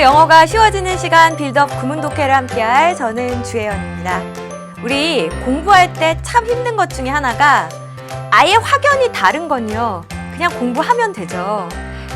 영어가 쉬워지는 시간 빌드업 구문독해를 함께할 저는 주혜연입니다. 우리 공부할 때 참 힘든 것 중에 하나가 아예 확연히 다른 건요. 그냥 공부하면 되죠.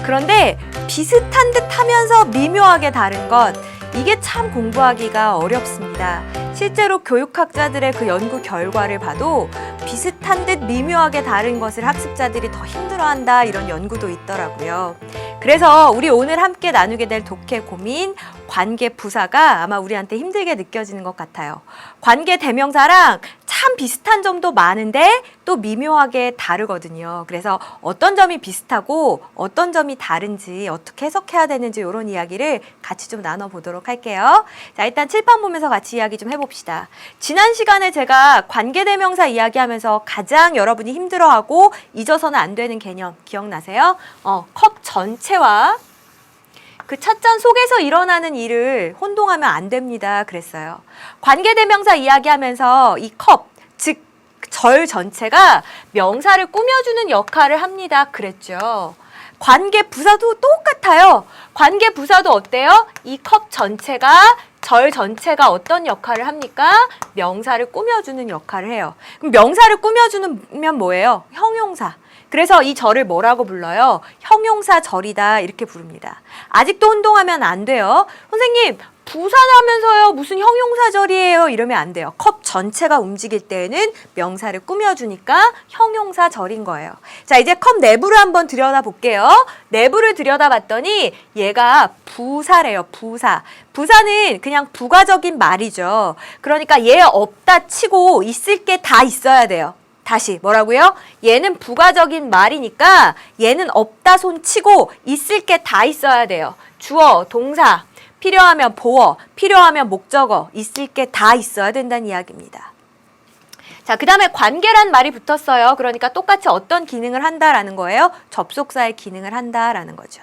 그런데 비슷한 듯 하면서 미묘하게 다른 것, 이게 참 공부하기가 어렵습니다. 실제로 교육학자들의 그 연구 결과를 봐도 비슷한 듯 미묘하게 다른 것을 학습자들이 더 힘들어한다 이런 연구도 있더라고요. 그래서 우리 오늘 함께 나누게 될 독해 고민 관계 부사가 아마 우리한테 힘들게 느껴지는 것 같아요. 관계 대명사랑 참 비슷한 점도 많은데 또 미묘하게 다르거든요. 그래서 어떤 점이 비슷하고 어떤 점이 다른지 어떻게 해석해야 되는지 이런 이야기를 같이 좀 나눠보도록 할게요. 자, 일단 칠판 보면서 같이 이야기 좀 해봅시다. 지난 시간에 제가 관계 대명사 이야기하면서 가장 여러분이 힘들어하고 잊어서는 안 되는 개념 기억나세요? 어, 컵 전체와 그 찻잔 속에서 일어나는 일을 혼동하면 안 됩니다. 그랬어요. 관계대명사 이야기하면서 이 컵, 즉, 절 전체가 명사를 꾸며주는 역할을 합니다. 그랬죠. 관계 부사도 똑같아요. 관계 부사도 어때요? 이 컵 전체가 절 전체가 어떤 역할을 합니까? 명사를 꾸며주는 역할을 해요. 그럼 명사를 꾸며주면 뭐예요? 형용사. 그래서 이 절을 뭐라고 불러요? 형용사 절이다 이렇게 부릅니다. 아직도 혼동하면 안 돼요. 선생님 부사하면서요 무슨 형용사절이에요 이러면 안 돼요. 컵 전체가 움직일 때에는 명사를 꾸며주니까 형용사절인 거예요. 자 이제 컵 내부를 한번 들여다 볼게요. 내부를 들여다봤더니 얘가 부사래요. 부사. 부사는 그냥 부가적인 말이죠. 그러니까 얘 없다 치고 있을 게 다 있어야 돼요. 다시 뭐라고요? 얘는 부가적인 말이니까 얘는 없다 손 치고 있을 게 다 있어야 돼요. 주어, 동사, 필요하면 보어, 필요하면 목적어, 있을 게 다 있어야 된다는 이야기입니다. 자, 그 다음에 관계란 말이 붙었어요. 그러니까 똑같이 어떤 기능을 한다라는 거예요? 접속사의 기능을 한다라는 거죠.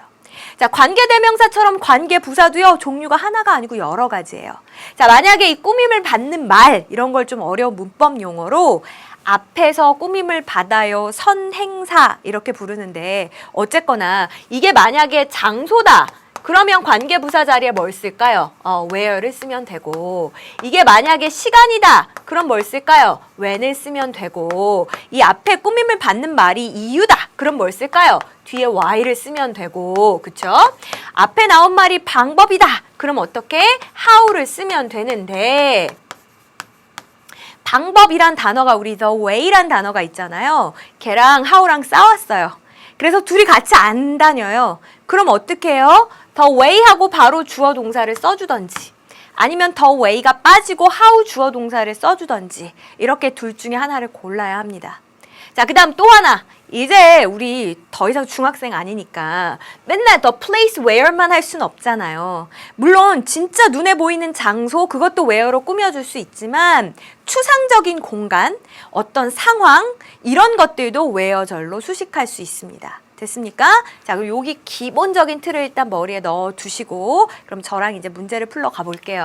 자, 관계대명사처럼 관계 부사도요, 종류가 하나가 아니고 여러 가지예요. 자, 만약에 이 꾸밈을 받는 말, 이런 걸 좀 어려운 문법 용어로 앞에서 꾸밈을 받아요, 선행사, 이렇게 부르는데, 어쨌거나, 이게 만약에 장소다. 그러면 관계 부사 자리에 뭘 쓸까요? 어, where를 쓰면 되고 이게 만약에 시간이다. 그럼 뭘 쓸까요? when을 쓰면 되고 이 앞에 꾸밈을 받는 말이 이유다. 그럼 뭘 쓸까요? 뒤에 why를 쓰면 되고 그쵸? 앞에 나온 말이 방법이다. 그럼 어떻게? how를 쓰면 되는데 방법이란 단어가 우리 the way란 단어가 있잖아요. 걔랑 how랑 싸웠어요. 그래서 둘이 같이 안 다녀요. 그럼 어떻게 해요? the way하고 바로 주어 동사를 써주던지 아니면 the way가 빠지고 how 주어 동사를 써주던지 이렇게 둘 중에 하나를 골라야 합니다. 자, 그 다음 또 하나. 이제 우리 더 이상 중학생 아니니까 맨날 the place where만 할 수는 없잖아요. 물론 진짜 눈에 보이는 장소 그것도 where로 꾸며줄 수 있지만 추상적인 공간, 어떤 상황 이런 것들도 where절로 수식할 수 있습니다. 됐습니까? 자, 그럼 여기 기본적인 틀을 일단 머리에 넣어 두시고 그럼 저랑 이제 문제를 풀러 가 볼게요.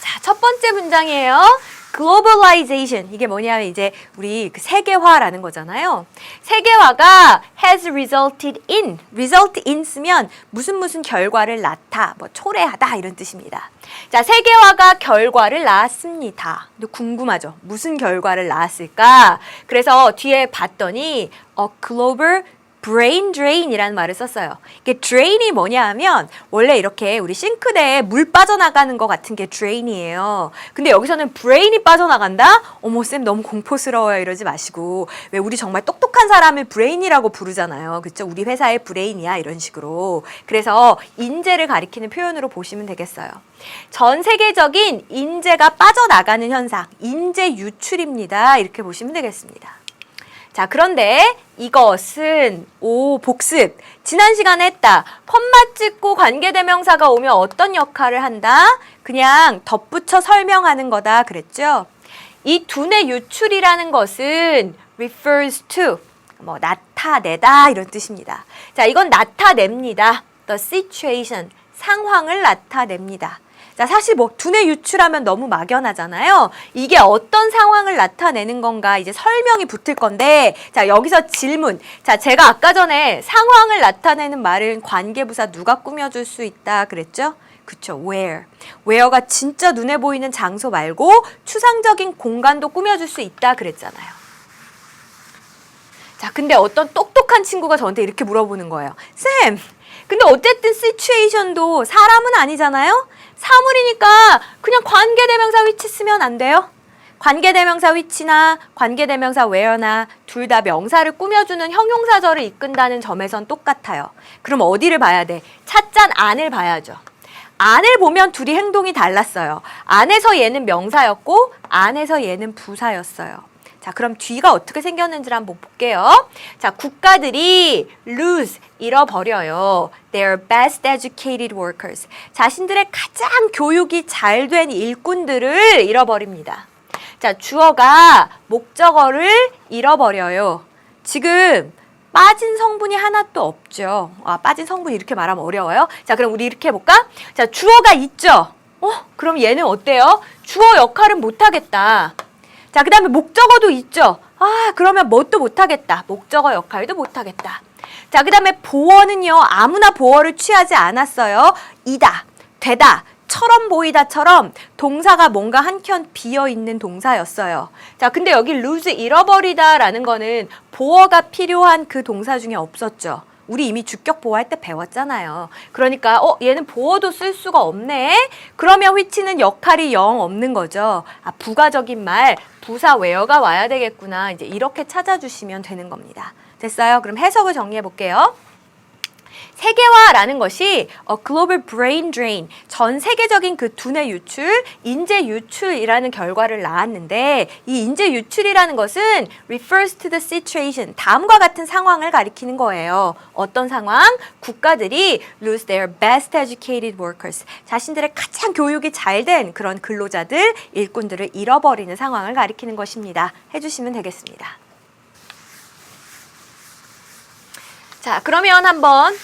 자, 첫 번째 문장이에요. Globalization 이게 뭐냐면 이제 우리 그 세계화라는 거잖아요. 세계화가 has resulted in result in 쓰면 무슨 무슨 결과를 낳다, 뭐 초래하다 이런 뜻입니다. 자, 세계화가 결과를 낳았습니다. 근데 궁금하죠? 무슨 결과를 낳았을까? 그래서 뒤에 봤더니 a global brain drain이라는 말을 썼어요. 이게 drain이 뭐냐 하면 원래 이렇게 우리 싱크대에 물 빠져나가는 것 같은 게 drain이에요. 근데 여기서는 brain이 빠져나간다? 어머 쌤 너무 공포스러워요 이러지 마시고 왜 우리 정말 똑똑한 사람을 brain이라고 부르잖아요. 그쵸? 우리 회사의 brain이야 이런 식으로. 그래서 인재를 가리키는 표현으로 보시면 되겠어요. 전 세계적인 인재가 빠져나가는 현상, 인재 유출입니다. 이렇게 보시면 되겠습니다. 자, 그런데 이것은 오 복습. 지난 시간에 했다. 컴마 찍고 관계대명사가 오면 어떤 역할을 한다? 그냥 덧붙여 설명하는 거다 그랬죠? 이 두뇌 유출이라는 것은 refers to 뭐 나타내다 이런 뜻입니다. 자 이건 나타냅니다. The situation 상황을 나타냅니다 자, 사실 뭐 두뇌 유출하면 너무 막연하잖아요. 이게 어떤 상황을 나타내는 건가 이제 설명이 붙을 건데, 자, 여기서 질문. 자, 제가 아까 전에 상황을 나타내는 말은 관계부사 누가 꾸며줄 수 있다 그랬죠? 그쵸, where. where가 진짜 눈에 보이는 장소 말고 추상적인 공간도 꾸며줄 수 있다 그랬잖아요. 자, 근데 어떤 똑똑한 친구가 저한테 이렇게 물어보는 거예요. 쌤, 근데 어쨌든 시츄에이션도 사람은 아니잖아요? 사물이니까 그냥 관계대명사 위치 쓰면 안 돼요? 관계대명사 위치나 관계대명사 where나 둘 다 명사를 꾸며주는 형용사절을 이끈다는 점에선 똑같아요. 그럼 어디를 봐야 돼? 찻잔 안을 봐야죠. 안을 보면 둘이 행동이 달랐어요. 안에서 얘는 명사였고 안에서 얘는 부사였어요. 자, 그럼 뒤가 어떻게 생겼는지를 한번 볼게요. 자, 국가들이 lose, 잃어버려요. Their best educated workers. 자신들의 가장 교육이 잘 된 일꾼들을 잃어버립니다. 자, 주어가 목적어를 잃어버려요. 지금 빠진 성분이 하나도 없죠. 아, 빠진 성분이 이렇게 말하면 어려워요. 자, 그럼 우리 이렇게 해볼까? 자, 주어가 있죠. 어, 그럼 얘는 어때요? 주어 역할은 못하겠다. 자, 그 다음에 목적어도 있죠. 아, 그러면 뭣도 못하겠다. 목적어 역할도 못하겠다. 자, 그 다음에 보어는요, 아무나 보어를 취하지 않았어요. 이다, 되다, 처럼 보이다처럼 동사가 뭔가 한켠 비어 있는 동사였어요. 자, 근데 여기 lose 잃어버리다라는 거는 보어가 필요한 그 동사 중에 없었죠. 우리 이미 주격 보어할 때 배웠잖아요. 그러니까 어 얘는 보어도 쓸 수가 없네. 그러면 which는 역할이 영 없는 거죠. 아 부가적인 말 부사 where가 와야 되겠구나. 이제 이렇게 찾아주시면 되는 겁니다. 됐어요? 그럼 해석을 정리해 볼게요. 세계화라는 것이 어, global brain drain, 전 세계적인 그 두뇌 유출, 인재 유출이라는 결과를 낳았는데 이 인재 유출이라는 것은 refers to the situation, 다음과 같은 상황을 가리키는 거예요. 어떤 상황? 국가들이 lose their best educated workers, 자신들의 가장 교육이 잘 된 그런 근로자들, 일꾼들을 잃어버리는 상황을 가리키는 것입니다. 해주시면 되겠습니다. 자, 그러면 한번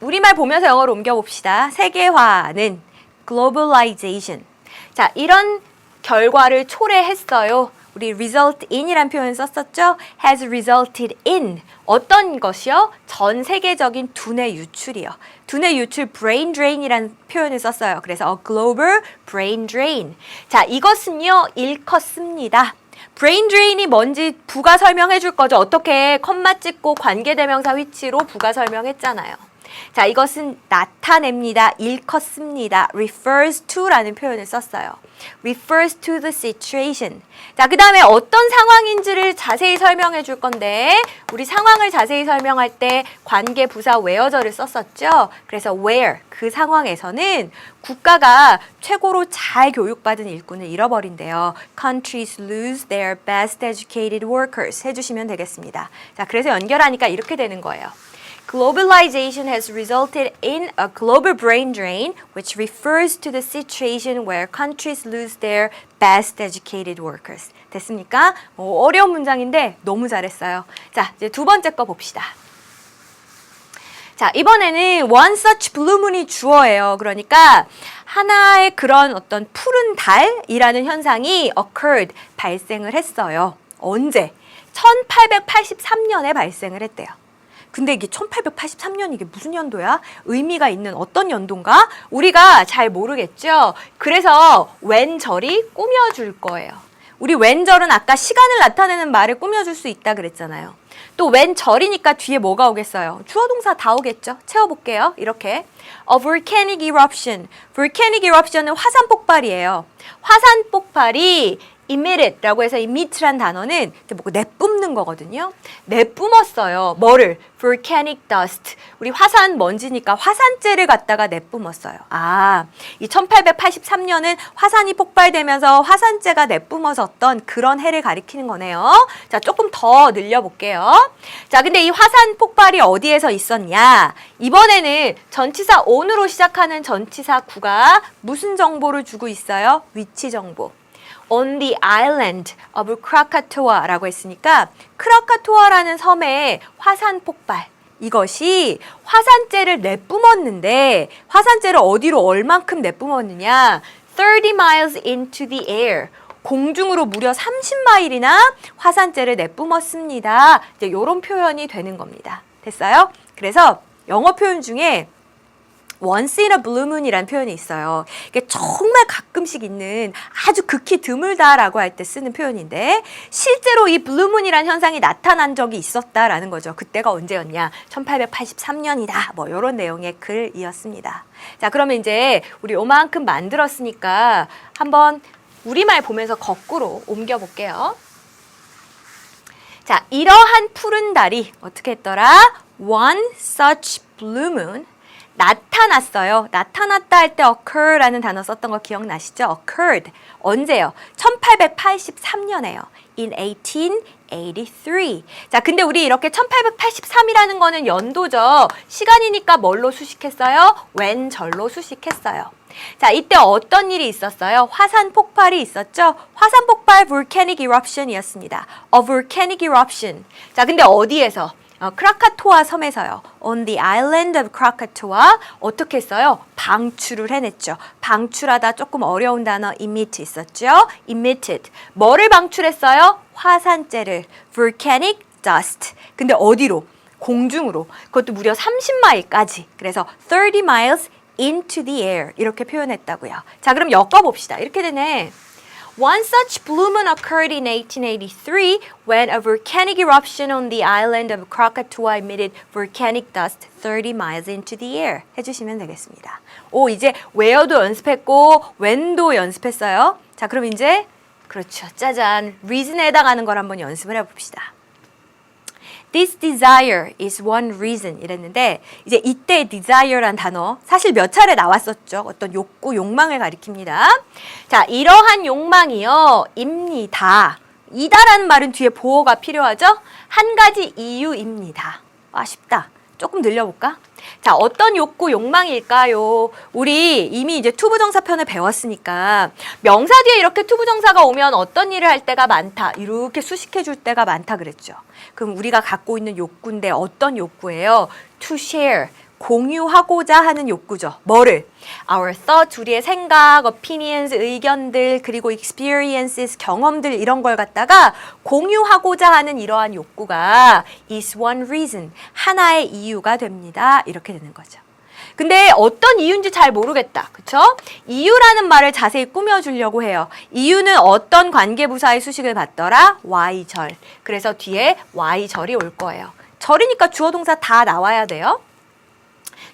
우리말 보면서 영어로 옮겨봅시다. 세계화는 globalization. 자, 이런 결과를 초래했어요. 우리 result in이란 표현 썼었죠? has resulted in 어떤 것이요? 전 세계적인 두뇌 유출이요. 두뇌 유출 brain drain이란 표현을 썼어요. 그래서 a global brain drain. 자, 이것은요 일컫습니다. 브레인 드레인이 뭔지 부가 설명해 줄 거죠. 어떻게 컴마 찍고 관계대명사 위치로 부가 설명했잖아요. 자, 이것은 나타냅니다. 일컫습니다. refers to라는 표현을 썼어요. refers to the situation. 자, 그 다음에 어떤 상황인지를 자세히 설명해 줄 건데, 우리 상황을 자세히 설명할 때 관계 부사 where절을 썼었죠. 그래서 where, 그 상황에서는 국가가 최고로 잘 교육받은 일꾼을 잃어버린대요. Countries lose their best educated workers 해주시면 되겠습니다. 자, 그래서 연결하니까 이렇게 되는 거예요. Globalization has resulted in a global brain drain, which refers to the situation where countries lose their best educated workers. 됐습니까? 어, 어려운 문장인데 너무 잘했어요. 자, 이제 두 번째 거 봅시다. 자, 이번에는 one such blue moon이 주어예요. 그러니까 하나의 그런 어떤 푸른 달이라는 현상이 occurred, 발생을 했어요. 언제? 1883년에 발생을 했대요. 근데 이게 1883년 이게 무슨 연도야? 의미가 있는 어떤 연도인가? 우리가 잘 모르겠죠? 그래서 웬절이 꾸며줄 거예요. 우리 웬절은 아까 시간을 나타내는 말을 꾸며줄 수 있다 그랬잖아요. 또 웬절이니까 뒤에 뭐가 오겠어요? 주어 동사 다 오겠죠? 채워볼게요. 이렇게. A volcanic eruption. volcanic eruption은 화산 폭발이에요. 화산 폭발이 emitted,라고 해서 emit란 단어는 뭐 내뿜는 거거든요. 내뿜었어요. 뭐를? volcanic dust. 우리 화산 먼지니까 화산재를 갖다가 내뿜었어요. 아, 이 1883년은 화산이 폭발되면서 화산재가 내뿜어졌던 그런 해를 가리키는 거네요. 자, 조금 더 늘려볼게요. 자, 근데 이 화산 폭발이 어디에서 있었냐? 이번에는 전치사 on으로 시작하는 전치사 구가 무슨 정보를 주고 있어요? 위치 정보. On the island of Krakatoa라고 했으니까 크라카토아라는 섬의 화산 폭발 이것이 화산재를 내뿜었는데 화산재를 어디로 얼만큼 내뿜었느냐 30 miles into the air. 공중으로 무려 30마일이나 화산재를 내뿜었습니다. 이제 이런 표현이 되는 겁니다. 됐어요? 그래서 영어 표현 중에 once in a blue moon이라는 표현이 있어요. 이게 정말 가끔씩 있는 아주 극히 드물다라고 할 때 쓰는 표현인데 실제로 이 blue moon이라는 현상이 나타난 적이 있었다라는 거죠. 그때가 언제였냐? 1883년이다. 뭐 이런 내용의 글이었습니다. 자, 그러면 이제 우리 요만큼 만들었으니까 한번 우리말 보면서 거꾸로 옮겨 볼게요. 자, 이러한 푸른 달이 어떻게 했더라? One such blue moon 나타났어요. 나타났다 할 때 occur라는 단어 썼던 거 기억나시죠? occurred. 언제요? 1883년에요. in 1883. 자, 근데 우리 이렇게 1883이라는 거는 연도죠. 시간이니까 뭘로 수식했어요? 왼절로 수식했어요. 자, 이때 어떤 일이 있었어요? 화산 폭발이 있었죠? 화산 폭발 volcanic eruption이었습니다. A volcanic eruption. 자, 근데 어디에서? 어, 크라카토아 섬에서요. On the island of Krakatoa 어떻게 했어요? 방출을 해냈죠. 방출하다 조금 어려운 단어 emit 있었죠. emitted. 뭐를 방출했어요? 화산재를. volcanic dust. 근데 어디로? 공중으로. 그것도 무려 30마일까지. 그래서 30 miles into the air 이렇게 표현했다고요. 자, 그럼 엮어 봅시다. 이렇게 되네. One such blue moon occurred in 1883 when a volcanic eruption on the island of Krakatoa emitted volcanic dust 30 miles into the air. 해주시면 되겠습니다. 오, 이제 where도 연습했고 when도 연습했어요. 자, 그럼 이제 그렇죠. 짜잔. reason에 해당하는 걸 한번 연습을 해봅시다. This desire is one reason 이랬는데 이제 이때 desire란 단어 사실 몇 차례 나왔었죠. 어떤 욕구, 욕망을 가리킵니다. 자, 이러한 욕망이요. 입니다. 이다라는 말은 뒤에 보어가 필요하죠? 한 가지 이유입니다. 아쉽다. 조금 늘려볼까? 자, 어떤 욕구, 욕망일까요? 우리 이미 이제 투부정사 편을 배웠으니까 명사 뒤에 이렇게 투부정사가 오면 어떤 일을 할 때가 많다. 이렇게 수식해 줄 때가 많다 그랬죠. 그럼 우리가 갖고 있는 욕구인데 어떤 욕구예요? To share. 공유하고자 하는 욕구죠. 뭐를? Our thoughts, 우리의 생각, opinions, 의견들, 그리고 experiences, 경험들 이런 걸 갖다가 공유하고자 하는 이러한 욕구가 is one reason, 하나의 이유가 됩니다. 이렇게 되는 거죠. 근데 어떤 이유인지 잘 모르겠다. 그쵸? 이유라는 말을 자세히 꾸며주려고 해요. 이유는 어떤 관계부사의 수식을 받더라? Y절. 그래서 뒤에 Y절이 올 거예요. 절이니까 주어 동사 다 나와야 돼요.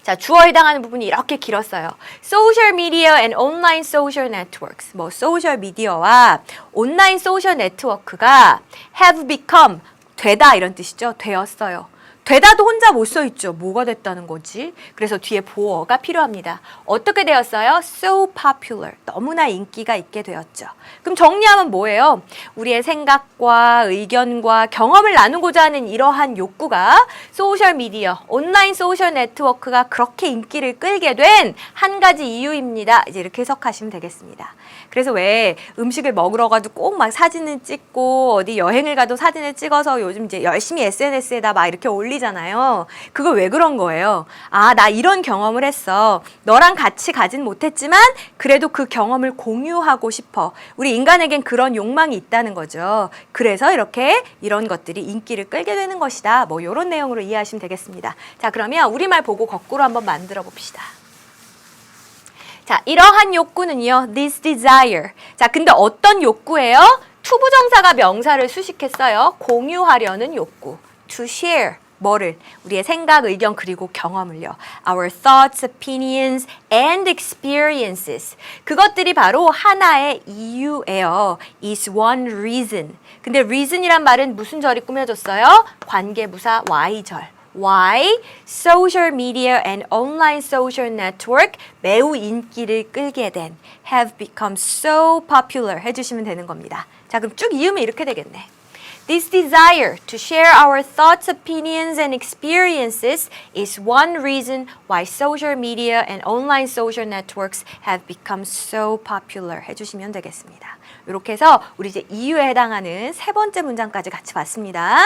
자, 주어에 해당하는 부분이 이렇게 길었어요. Social media and online social networks. 뭐 소셜 미디어와 온라인 소셜 네트워크가 have become 되다 이런 뜻이죠. 되었어요. 되다도 혼자 못 써 있죠. 뭐가 됐다는 거지? 그래서 뒤에 보어가 필요합니다. 어떻게 되었어요? So popular. 너무나 인기가 있게 되었죠. 그럼 정리하면 뭐예요? 우리의 생각과 의견과 경험을 나누고자 하는 이러한 욕구가 소셜 미디어, 온라인 소셜 네트워크가 그렇게 인기를 끌게 된 한 가지 이유입니다. 이제 이렇게 해석하시면 되겠습니다. 그래서 왜 음식을 먹으러 가도 꼭 막 사진을 찍고 어디 여행을 가도 사진을 찍어서 요즘 이제 열심히 SNS에다 막 이렇게 올리 잖아요. 그거 왜 그런 거예요? 아, 나 이런 경험을 했어. 너랑 같이 가진 못했지만 그래도 그 경험을 공유하고 싶어. 우리 인간에겐 그런 욕망이 있다는 거죠. 그래서 이렇게 이런 것들이 인기를 끌게 되는 것이다. 뭐 이런 내용으로 이해하시면 되겠습니다. 자, 그러면 우리말 보고 거꾸로 한번 만들어 봅시다. 자, 이러한 욕구는요, this desire. 자, 근데 어떤 욕구예요? 투부정사가 명사를 수식했어요. 공유하려는 욕구. to share. 뭐를? 우리의 생각, 의견, 그리고 경험을요. Our thoughts, opinions, and experiences. 그것들이 바로 하나의 이유예요. is one reason. 근데 reason이란 말은 무슨 절이 꾸며졌어요? 관계부사 Y절. Why social media and online social network 매우 인기를 끌게 된 have become so popular 해주시면 되는 겁니다. 자, 그럼 쭉 이으면 이렇게 되겠네. This desire to share our thoughts, opinions, and experiences is one reason why social media and online social networks have become so popular. 해주시면 되겠습니다. 이렇게 해서 우리 이제 이유에 해당하는 세 번째 문장까지 같이 봤습니다.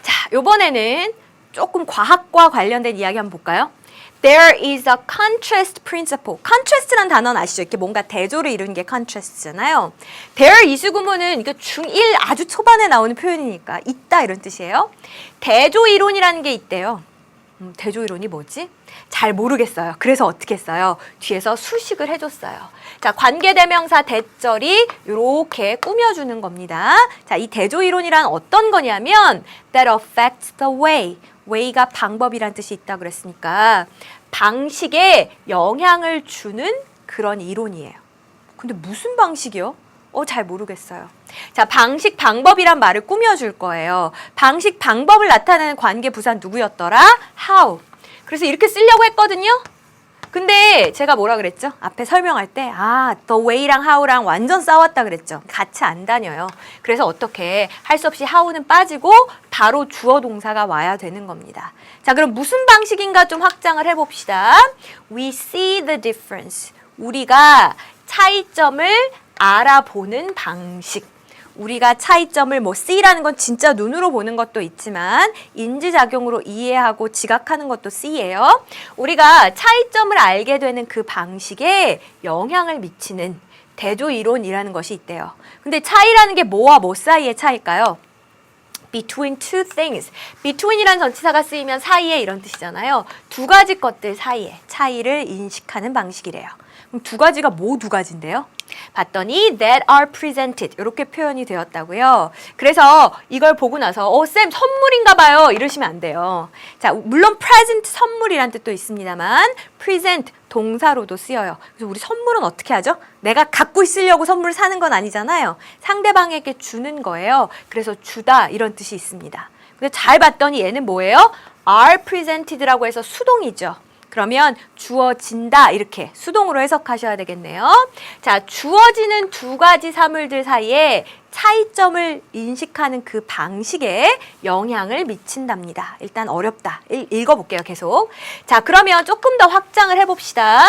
자, 요번에는 조금 과학과 관련된 이야기 한번 볼까요? There is a contrast principle. contrast란 단어는 아시죠? 이렇게 뭔가 대조를 이루는 게 contrast잖아요. there 이수구문은 이게 중1 아주 초반에 나오는 표현이니까 있다 이런 뜻이에요. 대조 이론이라는 게 있대요. 음, 대조 이론이 뭐지? 잘 모르겠어요. 그래서 어떻게 했어요? 뒤에서 수식을 해줬어요. 자, 관계대명사 대절이 이렇게 꾸며주는 겁니다. 자, 이 대조 이론이란 어떤 거냐면 that affects the way. Way가 방법이란 뜻이 있다 그랬으니까 방식에 영향을 주는 그런 이론이에요. 근데 무슨 방식이요? 어, 잘 모르겠어요. 자, 방식, 방법이란 말을 꾸며줄 거예요. 방식, 방법을 나타내는 관계 부사 누구였더라? how. 그래서 이렇게 쓰려고 했거든요. 근데 제가 뭐라 그랬죠? 앞에 설명할 때, 아, the way랑 how랑 완전 싸웠다 그랬죠. 같이 안 다녀요. 그래서 어떻게 할 수 없이 how는 빠지고 바로 주어 동사가 와야 되는 겁니다. 자, 그럼 무슨 방식인가 좀 확장을 해 봅시다. We see the difference. 우리가 차이점을 알아보는 방식. 우리가 차이점을 뭐 C라는 건 진짜 눈으로 보는 것도 있지만 인지작용으로 이해하고 지각하는 것도 C예요. 우리가 차이점을 알게 되는 그 방식에 영향을 미치는 대조 이론이라는 것이 있대요. 근데 차이라는 게 뭐와 뭐 사이의 차일까요? between two things. between이란 전치사가 쓰이면 사이에 이런 뜻이잖아요. 두 가지 것들 사이에 차이를 인식하는 방식이래요. 그럼 두 가지가 뭐 두 가지인데요? 봤더니 that are presented 이렇게 표현이 되었다고요. 그래서 이걸 보고 나서 어 쌤 선물인가 봐요 이러시면 안 돼요. 자 물론 present 선물이란 뜻도 있습니다만 present 동사로도 쓰여요. 그래서 우리 선물은 어떻게 하죠? 내가 갖고 있으려고 선물 사는 건 아니잖아요. 상대방에게 주는 거예요. 그래서 주다 이런 뜻이 있습니다. 근데 잘 봤더니 얘는 뭐예요? are presented라고 해서 수동이죠. 그러면 주어진다 이렇게 수동으로 해석하셔야 되겠네요. 자, 주어지는 두 가지 사물들 사이에 차이점을 인식하는 그 방식에 영향을 미친답니다. 일단 어렵다. 읽, 읽어볼게요, 계속. 자, 그러면 조금 더 확장을 해 봅시다.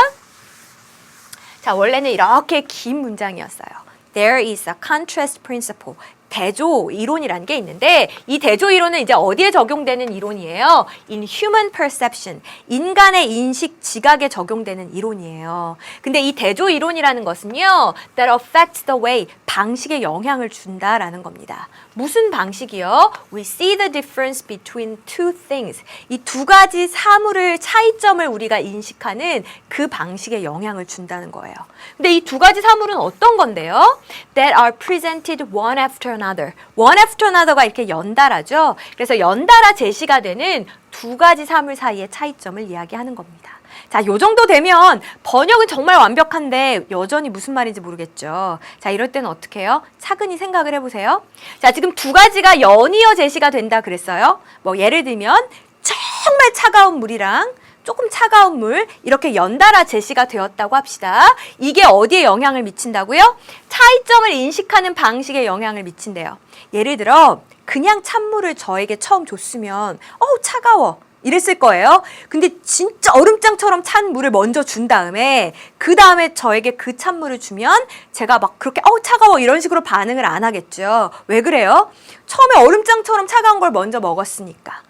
자, 원래는 이렇게 긴 문장이었어요. There is a contrast principle. 대조 이론이라는 게 있는데 이 대조 이론은 이제 어디에 적용되는 이론이에요? In human perception. 인간의 인식 지각에 적용되는 이론이에요. 근데 이 대조 이론이라는 것은요. that affects the way 방식에 영향을 준다라는 겁니다. 무슨 방식이요? We see the difference between two things. 이 두 가지 사물을 차이점을 우리가 인식하는 그 방식에 영향을 준다는 거예요. 근데 이 두 가지 사물은 어떤 건데요? That are presented one after another. One after another가 이렇게 연달아죠. 그래서 연달아 제시가 되는 두 가지 사물 사이의 차이점을 이야기하는 겁니다. 자, 요 정도 되면 번역은 정말 완벽한데 여전히 무슨 말인지 모르겠죠. 자, 이럴 때는 어떻게 해요? 차근히 생각을 해보세요. 자, 지금 두 가지가 연이어 제시가 된다 그랬어요. 뭐 예를 들면 정말 차가운 물이랑 조금 차가운 물 이렇게 연달아 제시가 되었다고 합시다. 이게 어디에 영향을 미친다고요? 차이점을 인식하는 방식에 영향을 미친대요. 예를 들어 그냥 찬물을 저에게 처음 줬으면 어우 차가워 이랬을 거예요. 근데 진짜 얼음장처럼 찬 물을 먼저 준 다음에 그 다음에 저에게 그 찬물을 주면 제가 막 그렇게 어우 차가워 이런 식으로 반응을 안 하겠죠. 왜 그래요? 처음에 얼음장처럼 차가운 걸 먼저 먹었으니까.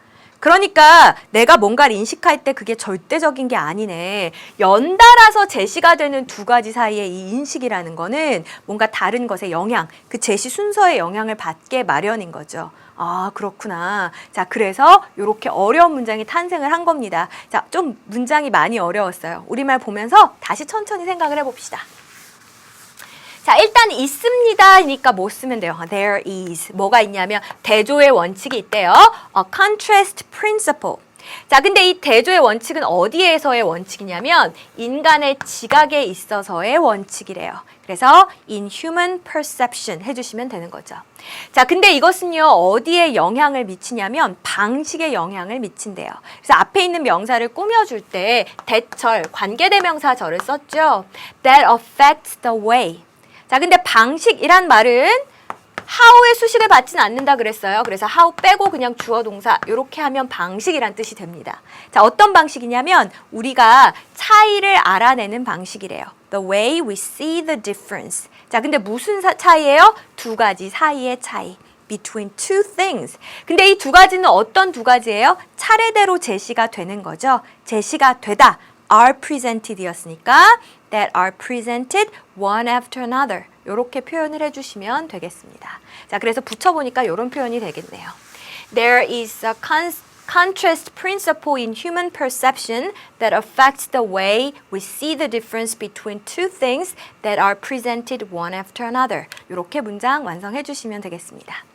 그러니까 내가 뭔가를 인식할 때 그게 절대적인 게 아니네. 연달아서 제시가 되는 두 가지 사이의 이 인식이라는 거는 뭔가 다른 것에 영향, 그 제시 순서에 영향을 받게 마련인 거죠. 아, 그렇구나. 자, 그래서 이렇게 어려운 문장이 탄생을 한 겁니다. 자, 좀 문장이 많이 어려웠어요. 우리말 보면서 다시 천천히 생각을 해봅시다. 자, 일단 있습니다니까 뭐 쓰면 돼요? There is. 뭐가 있냐면 대조의 원칙이 있대요. A contrast principle. 자, 근데 이 대조의 원칙은 어디에서의 원칙이냐면 인간의 지각에 있어서의 원칙이래요. 그래서 in human perception 해주시면 되는 거죠. 자, 근데 이것은요, 어디에 영향을 미치냐면 방식에 영향을 미친대요. 그래서 앞에 있는 명사를 꾸며줄 때 대철, 관계대명사 절을 썼죠. That affects the way. 자, 근데 방식이란 말은 how의 수식을 받진 않는다 그랬어요. 그래서 how 빼고 그냥 주어 동사 이렇게 하면 방식이란 뜻이 됩니다. 자, 어떤 방식이냐면 우리가 차이를 알아내는 방식이래요. The way we see the difference. 자, 근데 무슨 사- 차이예요? 두 가지 사이의 차이. between two things. 근데 이 두 가지는 어떤 두 가지예요? 차례대로 제시가 되는 거죠. 제시가 되다. Are presented이었으니까 that are presented one after another. 이렇게 표현을 해주시면 되겠습니다. 자, 그래서 붙여보니까 이런 표현이 되겠네요. There is a con- contrast principle in human perception that affects the way we see the difference between two things that are presented one after another. 이렇게 문장 완성해 주시면 되겠습니다.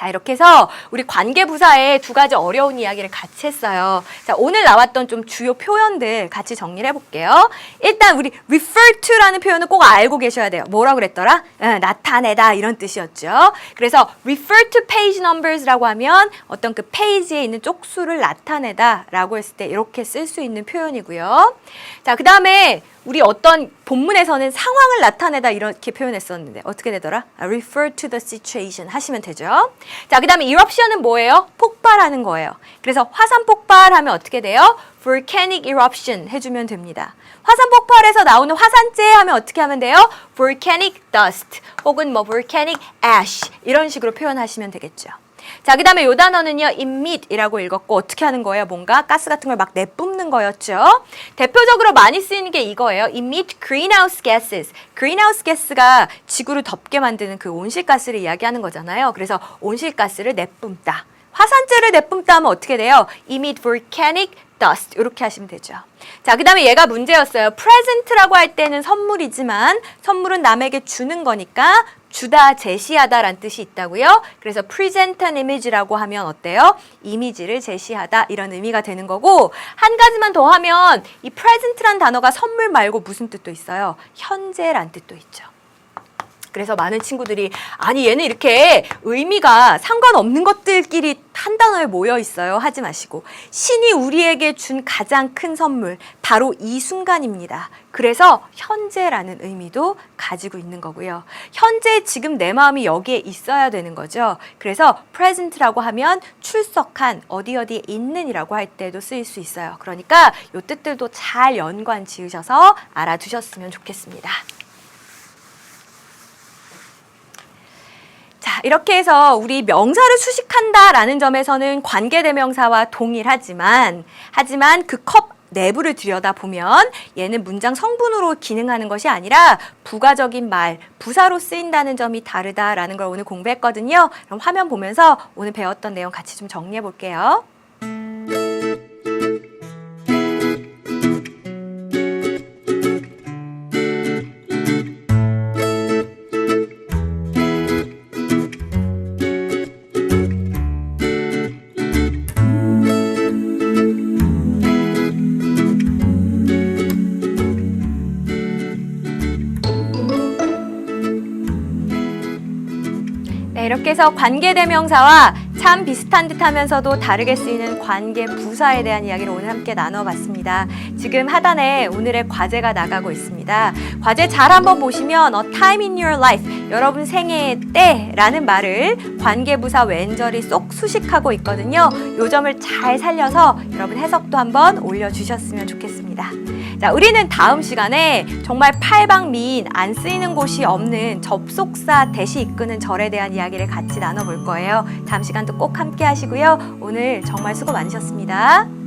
자, 이렇게 해서 우리 관계부사에 두 가지 어려운 이야기를 같이 했어요. 자, 오늘 나왔던 좀 주요 표현들 같이 정리를 해볼게요. 일단 우리 refer to라는 표현은 꼭 알고 계셔야 돼요. 뭐라 그랬더라? 어, 나타내다 이런 뜻이었죠. 그래서 refer to page numbers라고 하면 어떤 그 페이지에 있는 쪽수를 나타내다라고 했을 때 이렇게 쓸 수 있는 표현이고요. 자, 그 다음에 우리 어떤 본문에서는 상황을 나타내다 이렇게 표현했었는데 어떻게 되더라? 아, refer to the situation 하시면 되죠. 자, 그 다음에 eruption은 뭐예요? 폭발하는 거예요. 그래서 화산 폭발하면 어떻게 돼요? volcanic eruption 해주면 됩니다. 화산 폭발에서 나오는 화산재 하면 어떻게 하면 돼요? volcanic dust 혹은 뭐 volcanic ash 이런 식으로 표현하시면 되겠죠. 자, 그 다음에 요 단어는요, emit이라고 읽었고, 어떻게 하는 거예요? 뭔가 가스 같은 걸 막 내뿜는 거였죠. 대표적으로 많이 쓰이는 게 이거예요. emit greenhouse gases. greenhouse gas가 지구를 덥게 만드는 그 온실가스를 이야기하는 거잖아요. 그래서 온실가스를 내뿜다. 화산재를 내뿜다 하면 어떻게 돼요? emit volcanic dust 이렇게 하시면 되죠. 자, 그 다음에 얘가 문제였어요. present라고 할 때는 선물이지만 선물은 남에게 주는 거니까 주다, 제시하다라는 뜻이 있다고요. 그래서 present an image라고 하면 어때요? 이미지를 제시하다 이런 의미가 되는 거고 한 가지만 더 하면 이 present란 단어가 선물 말고 무슨 뜻도 있어요? 현재란 뜻도 있죠. 그래서 많은 친구들이 아니 얘는 이렇게 의미가 상관없는 것들끼리 한 단어에 모여 있어요 하지 마시고 신이 우리에게 준 가장 큰 선물 바로 이 순간입니다. 그래서 현재라는 의미도 가지고 있는 거고요. 현재 지금 내 마음이 여기에 있어야 되는 거죠. 그래서 present라고 하면 출석한 어디 어디에 있는이라고 할 때도 쓰일 수 있어요. 그러니까 요 뜻들도 잘 연관 지으셔서 알아두셨으면 좋겠습니다. 이렇게 해서 우리 명사를 수식한다라는 점에서는 관계대명사와 동일하지만 하지만 그 컵 내부를 들여다 보면 얘는 문장 성분으로 기능하는 것이 아니라 부가적인 말, 부사로 쓰인다는 점이 다르다라는 걸 오늘 공부했거든요. 그럼 화면 보면서 오늘 배웠던 내용 같이 좀 정리해 볼게요. 네, 이렇게 해서 관계대명사와 참 비슷한 듯 하면서도 다르게 쓰이는 관계 부사에 대한 이야기를 오늘 함께 나눠봤습니다. 지금 하단에 오늘의 과제가 나가고 있습니다. 과제 잘 한번 보시면 A time in your life, 여러분 생애의 때라는 말을 관계 부사 왼절이 쏙 수식하고 있거든요. 요 점을 잘 살려서 여러분 해석도 한번 올려주셨으면 좋겠습니다. 자, 우리는 다음 시간에 정말 팔방미인 안 쓰이는 곳이 없는 접속사 대시 이끄는 절에 대한 이야기를 같이 나눠볼 거예요. 다음 시간도 꼭 함께 하시고요. 오늘 정말 수고 많으셨습니다.